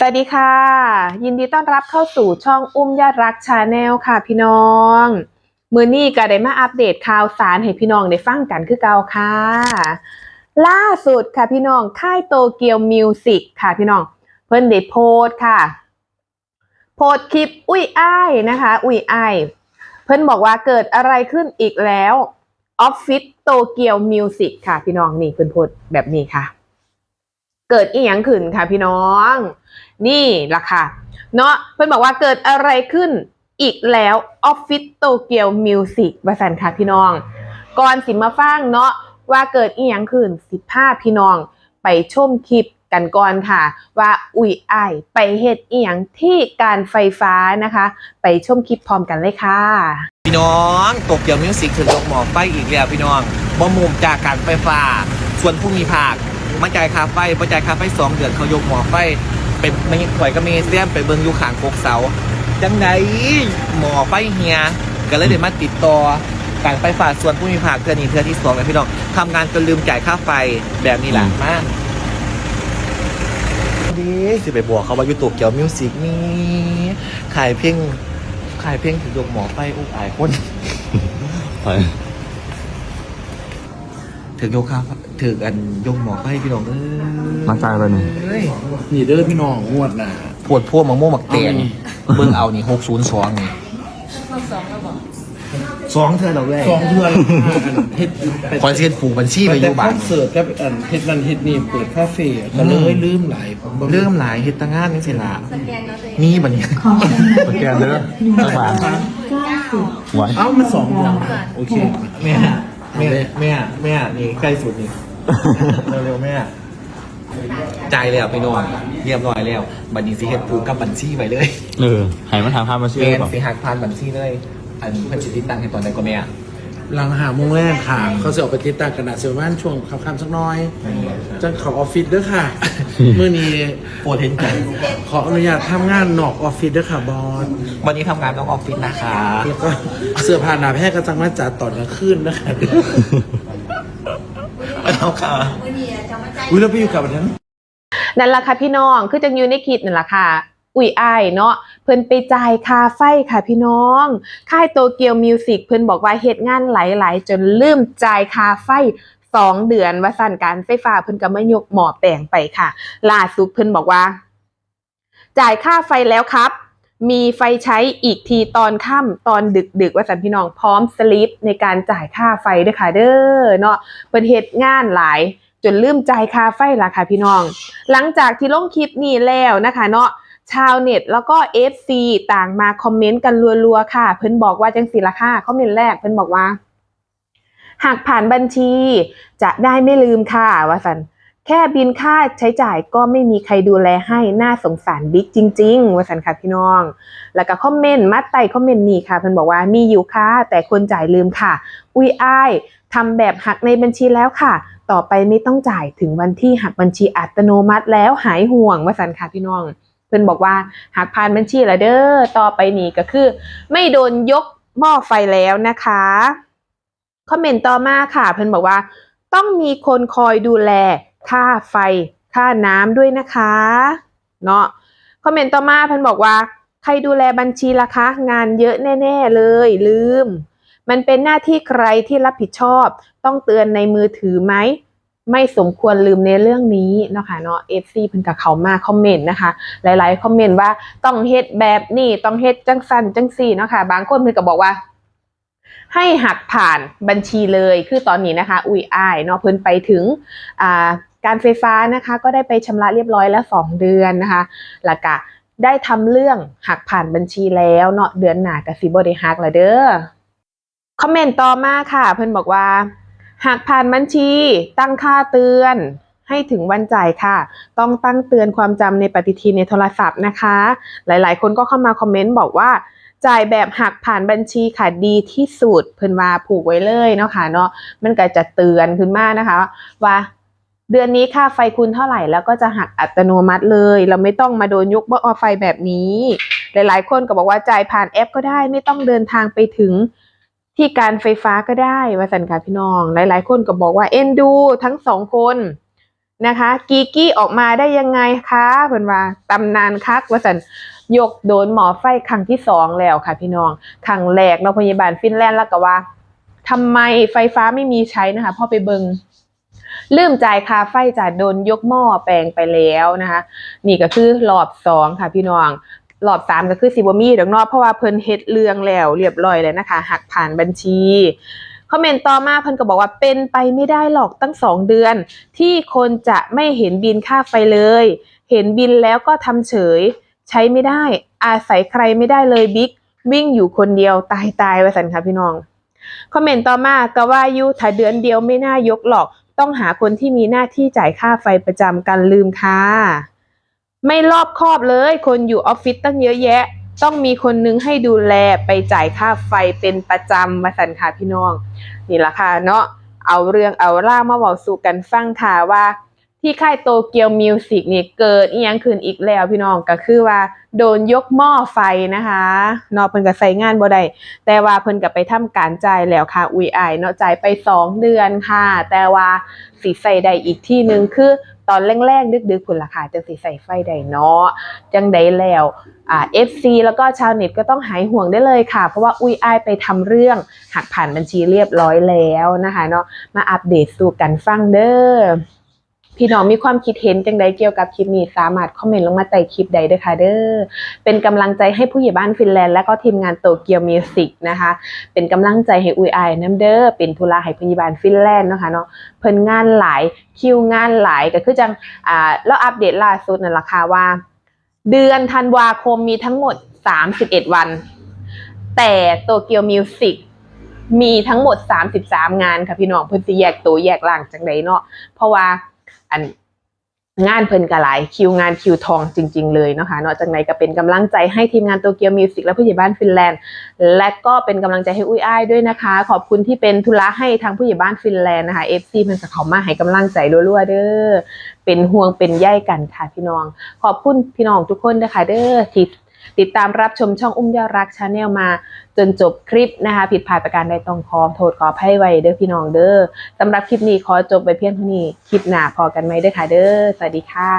สวัสดีค่ะ ยินดีต้อนรับเข้าสู่ช่องอุ้มญาติรักชาแนลค่ะพี่น้อง มือนี้ก็ได้มาอัปเดตข่าวสารให้พี่น้องได้ฟังกันคือเก่าค่ะ ล่าสุดค่ะพี่น้องค่ายโตเกียวมิวสิกค่ะพี่น้อง เพิ่นได้โพสต์ค่ะ โพสต์คลิปอุ้ยอ้ายนะคะ อุ้ยอ้ายเพิ่นบอกว่าเกิดอะไรขึ้นอีกแล้วออฟฟิศโตเกียวมิวสิกค่ะพี่น้องนี่เพิ่นโพสต์แบบนี้ค่ะ เกิดอีหยังขึ้นค่ะพี่น้อง นี่ล่ะค่ะ เนาะเพื่อนบอกว่าเกิดอะไรขึ้นอีกแล้วออฟฟิศโตเกียวมิวสิกบาสันค่ะพี่น้อง ก่อนสิมาฟังเนาะว่าเกิดอีหยังขึ้นสิพาพี่น้อง ไปชมคลิปกันก่อนค่ะ ว่าอุ่ยไอไปเฮ็ดอีหยังที่การไฟฟ้านะคะ ไปชมคลิปพร้อมกันเลยค่ะ พี่น้องโตเกียวมิวสิกถึงยกหมอไฟอีกแล้วพี่น้องบ่มุมจากการไฟฟ้า ส่วนผู้มีภาค มาจ่ายค่าไฟบ่จ่ายค่าไฟสองเดือนเขายกหมอไฟเป็นไม่ข่อยก็มีเสียมไปเบิ่งอยู่ข้างโคกเสาจังไดหมอไฟเฮียก็เลยได้มาติดต่อการไฟฟ้าส่วนผู้มีภาคเทื่อนี้เทื่อที่สองแล้วพี่น้องทำงานจนลืมจ่ายค่าไฟแบบนี้แหละมากดีสิไปบอกเขาว่าอยู่โตเกียวมิวสิกนี่ขายเพลงขายเพลงถึงยกหมอไฟอุกอายคนไป ถึงโยคะถึงอันยกหมอก็ให้พี่น้องเอ้ยมาจ่ายไปหนึ่งเอ้ยนี่เด้อพี่น้องงวดหน่ะปวดพวกมังม่วงมักเตียงเอานี่เบิ่งเอานี่หกศูนย์สองนี่สองเธอเราเลยสองเดือนเฮ็ดไปคอนเสิร์ตผูกบัญชีไปอแต่ยู่คบ้าอนนเสิร์ตกับอันเฮ็ดนั่นเฮ็ดนี่เปิดคาเฟ่ก็เลยลืมหลายผมบ่เริ่มหลายเฮ็ดตั้งงานนี่สิล่ะนี่บัดนี้สแกนเด้อสักบาทไหวเอ้ามันสองเดือนโอเคแม่ แม่แม่แม่นี่ใกล้สุดนี่เร็วๆแม่จ่ายแล้วพี่น้องเรียบร้อยแล้ว บัดนี้สิเฮ็ดผูกกับบัญชีไว้เลยเออใหายมาทางภาพมาชื่อแม่หรือเปล่าสิหักผ่านบัญชีเลย อันเพิ่นสิติดตั้งให้ตอนใดก็แม่หลังหาโมงแรกค่ะ เขาจะออกไปติดตั้งกระดาษเซลว่านช่วงค่ำๆสักหน้อยจังเขอออฟฟิศเด้อค่ะ มื้อนี้โปรเทนใจขออนุญาตทำงานนอกออฟฟิศเด้อค่ะบอสวันนี้ทำงานต้องออฟฟิศนะคะแล้วก็เสื้อผ้าหนาแพทย์ก็จังมาจัดตอนกลางคืนนะคะเอาค่ะอุ้ยแล้วพี่อยู่กับอันนั้นนั่นล่ะค่ะพี่น้องคือจังอยู่ในคลิปนั่นล่ะค่ะอุ้ยอ้ายเนาะเพิ่นไปจ่ายค่าไฟค่ะพี่น้อง ค่ายโตเกียวมิวสิกเพิ่นบอกว่าเฮ็ดงานหลายๆ จนลืมจ่ายค่าไฟ สองเดือนว่าสั่นการไฟฟ้าเพิ่นก็ไมายกหมอแปลงไปค่ะล่าสุดเพิ่นบอกว่า จ่ายค่าไฟแล้วครับ มีไฟใช้อีกทีตอนค่ำตอนดึกดึกว่าสันพี่น้องพร้อมสลิปในการจ่ายค่าไฟด้วยค่ะ เด้อเนาะเพิ่นเฮ็ดงานหลายจนลืมจ่ายค่าไฟละค่ะพี่น้อง หลังจากที่ลงคลิปนี้แล้วนะคะ เนาะชาวเน็ตแล้วก็ FC ต่างมาคอมเมนต์กันรัวๆค่ะ เพิ่นบอกว่าจังสีละค่ะคอมเมนต์แรกเพิ่นบอกว่า หากผ่านบัญชี จะได้ไม่ลืมค่ะว่าสันแค่บินค่าใช้จ่ายก็ไม่มีใครดูแลให้น่าสงสารบิ๊กจริงๆว่าสันค่ะพี่น้อง แล้วก็คอมเมนต์มาไต่คอมเมนต์นี่ค่ะเพิ่นบอกว่ามีอยู่ค่ะ แต่คนจ่ายลืมค่ะ อุ้ยอ้ายทำแบบหักในบัญชีแล้วค่ะ ต่อไปไม่ต้องจ่ายถึงวันที่หักบัญชีอัตโนมัติแล้วหายห่วงว่าสันค่ะพี่น้อง เพิ่นบอกว่าหักผ่านบัญชีแล้วเด้อต่อไปนี้ก็คือ ไม่โดนยกหม้อไฟแล้วนะคะ คอมเมนต์ต่อมาค่ะ เพิ่นบอกว่า ต้องมีคนคอยดูแลค่าไฟค่าน้ำด้วยนะคะเนาะคอมเมนต์ต่อมาเพิ่นบอกว่า ใครดูแลบัญชีล่ะคะ งานเยอะแน่ ๆ เลย ลืม มันเป็นหน้าที่ใครที่รับผิดชอบ ต้องเตือนในมือถือไหมไม่สมควรลืมในเรื่องนี้เนาะค่ะเนาะ FC เพิ่นกับเขามาคอมเมนต์นะคะ หลายๆคอมเมนต์ว่าต้องเฮ็ดแบบนี้ต้องเฮ็ดจังสันจังสี่เนาะค่ะบางคนเพิ่นก็บอกว่า ให้หักผ่านบัญชีเลย คือตอนนี้นะคะ อุ้ยอ้ายเนาะเพิ่นไปถึงอ่าการไฟฟ้านะคะ ก็ได้ไปชำระเรียบร้อยแล้ว 2 เดือนนะคะแล้วก็ได้ทำเรื่องหักผ่านบัญชีแล้วเนาะเดือนหน้าก็สิบ่ได้หักแล้วเด้อคอมเมนต์ต่อมาค่ะ เพิ่นบอกว่าหากผ่านบัญชีตั้งค่าเตือนให้ถึงวันจ่ายค่ะ ต้องตั้งเตือนความจำในปฏิทินในโทรศัพท์นะคะ หลายๆ คนก็เข้ามาคอมเมนต์บอกว่า จ่ายแบบหักผ่านบัญชีค่ะดีที่สุดเพิ่นว่าผูกไว้เลยเนาะค่ะเนาะมันก็จะเตือนขึ้นมานะคะ ว่าเดือนนี้ค่าไฟคุณเท่าไหร่แล้วก็จะหักอัตโนมัติเลย เราไม่ต้องมาโดนยกบ่อไฟแบบนี้ หลายๆ คนก็บอกว่าจ่ายผ่านแอปก็ได้ไม่ต้องเดินทางไปถึงที่การไฟฟ้าก็ได้ว่าสันค่ะพี่น้อง หลาย ๆ คนก็บอกว่าเอ็นดูทั้งสองคนนะคะ กีกี้ออกมาได้ยังไงคะเพิ่นว่าตำนานคักว่าสัน ยกโดนหมอไฟครั้งที่สองแล้วค่ะพี่น้องครั้งแรกโรงพยาบาลฟินแลนด์แล้วก็ว่าทำไมไฟฟ้าไม่มีใช้นะคะพ่อไปเบิงลืมจ่ายค่าไฟจ่ายโดนยกหม้อแปลงไปแล้วนะคะ นี่ก็คือรอบสองค่ะพี่น้องรอบสามก็คือสิบมีดอกนอกเพราะว่าเพิ่นเฮ็ดเรื่องแล้วเรียบร้อยแล้วนะคะ หักผ่านบัญชีคอมเมนต์ต่อมาเพิ่นก็บอกว่าเป็นไปไม่ได้หรอกตั้งสองเดือน ที่คนจะไม่เห็นบินค่าไฟเลย เห็นบินแล้วก็ทำเฉย ใช้ไม่ได้ อาศัยใครไม่ได้เลยบิ๊กวิ่งอยู่คนเดียวตายตายไปสันค่ะพี่น้อง คอมเมนต์ต่อมาก็ว่ายูถ้าเดือนเดียวไม่น่ายกหรอก ต้องหาคนที่มีหน้าที่จ่ายค่าไฟประจำกันลืมค่ะไม่รอบคอบเลย คนอยู่ออฟฟิศตั้งเยอะแยะ ต้องมีคนนึงให้ดูแลไปจ่ายค่าไฟเป็นประจำมาสันค่ะพี่น้อง นี่แหละค่ะเนาะเอาเรื่องเอาร่ามาบอกสู่กันฟังค่ะว่า ที่ค่ายโตเกียวมิวสิกนี่เกิดอีหยังขึ้นอีกแล้วพี่น้องก็คือว่าโดนยกหม้อไฟนะคะเนาะเพิ่นก็ใส่งานบ่ได้แต่ว่าเพิ่นก็ไปทำการจ่ายแล้วค่ะอุยอายเนาะจ่ายไป 2 เดือนค่ะ แต่ว่าสิใส่ได้อีกที่หนึงคือตอนแรกๆดึกๆพุ่นล่ะค่ะจังสิใส่ไฟได้เนาะจังได้แล้วอ่า FC แล้วก็ชาวเน็ตก็ต้องหายห่วงได้เลยค่ะ เพราะว่าอุ้ยอายไปทำเรื่องหักผ่านบัญชีเรียบร้อยแล้วนะคะเนาะมาอัปเดตสู่กันฟังเด้อ พี่น้องมีความคิดเห็นจังใดเกี่ยวกับคลิปนี้สามารถคอมเมนต์ลงมาใต้คลิปใดเด้อค่ะเด้อเป็นกำลังใจให้ผู้ใหญ่บ้านฟินแลนด์และก็ทีมงานโตเกียวมิวสิกนะคะ เป็นกำลังใจให้อุยอายน้ำเด้อเป็นธุระให้ผู้ใหญ่บ้านฟินแลนด์เนาะค่ะเนาะเพิ่นงานหลายคิวงานหลายก็คือจังอ่าแล้วอัปเดตล่าสุดนั่นล่ะค่ะว่า เดือนธันวาคมมีทั้งหมด 31 วัน แต่โตเกียวมิวสิกมีทั้งหมด 33 งานค่ะพี่น้องเพิ่นสิแยกตัวแยกล่างจังไดเนาะเพราะว่า อันงานเพิ่นก็หลายคิวงานคิวทองจริง ๆ เลยนะคะนาะจังไดก็เป็นกำลังใจให้ทีมงานโตเกียวมิวสิกและผู้ใหญ่บ้านฟินแลนด์ และก็เป็นกำลังใจให้อุ้ยอ้ายด้วยนะคะ ขอบคุณที่เป็นธุระให้ทางผู้ใหญ่บ้านฟินแลนด์นะคะ FC มันจะเขามาให้กำลังใจรัวๆเด้อเป็นห่วงเป็นใยกันค่ะพี่น้อง ขอบคุณพี่น้องทุกคนนะคะเด้อที่ ติดตามรับชมช่องอุ้มยอรักชาแนลมาจนจบคลิปนะคะ ผิดพลาดประการใดต้องขอโทษขอให้ไว้เด้อพี่น้องเด้อสำหรับคลิปนี้ขอจบไปเพียงเท่านี้คลิปหน้าพอกันไหมเด้อค่ะเด้อสวัสดีค่ะ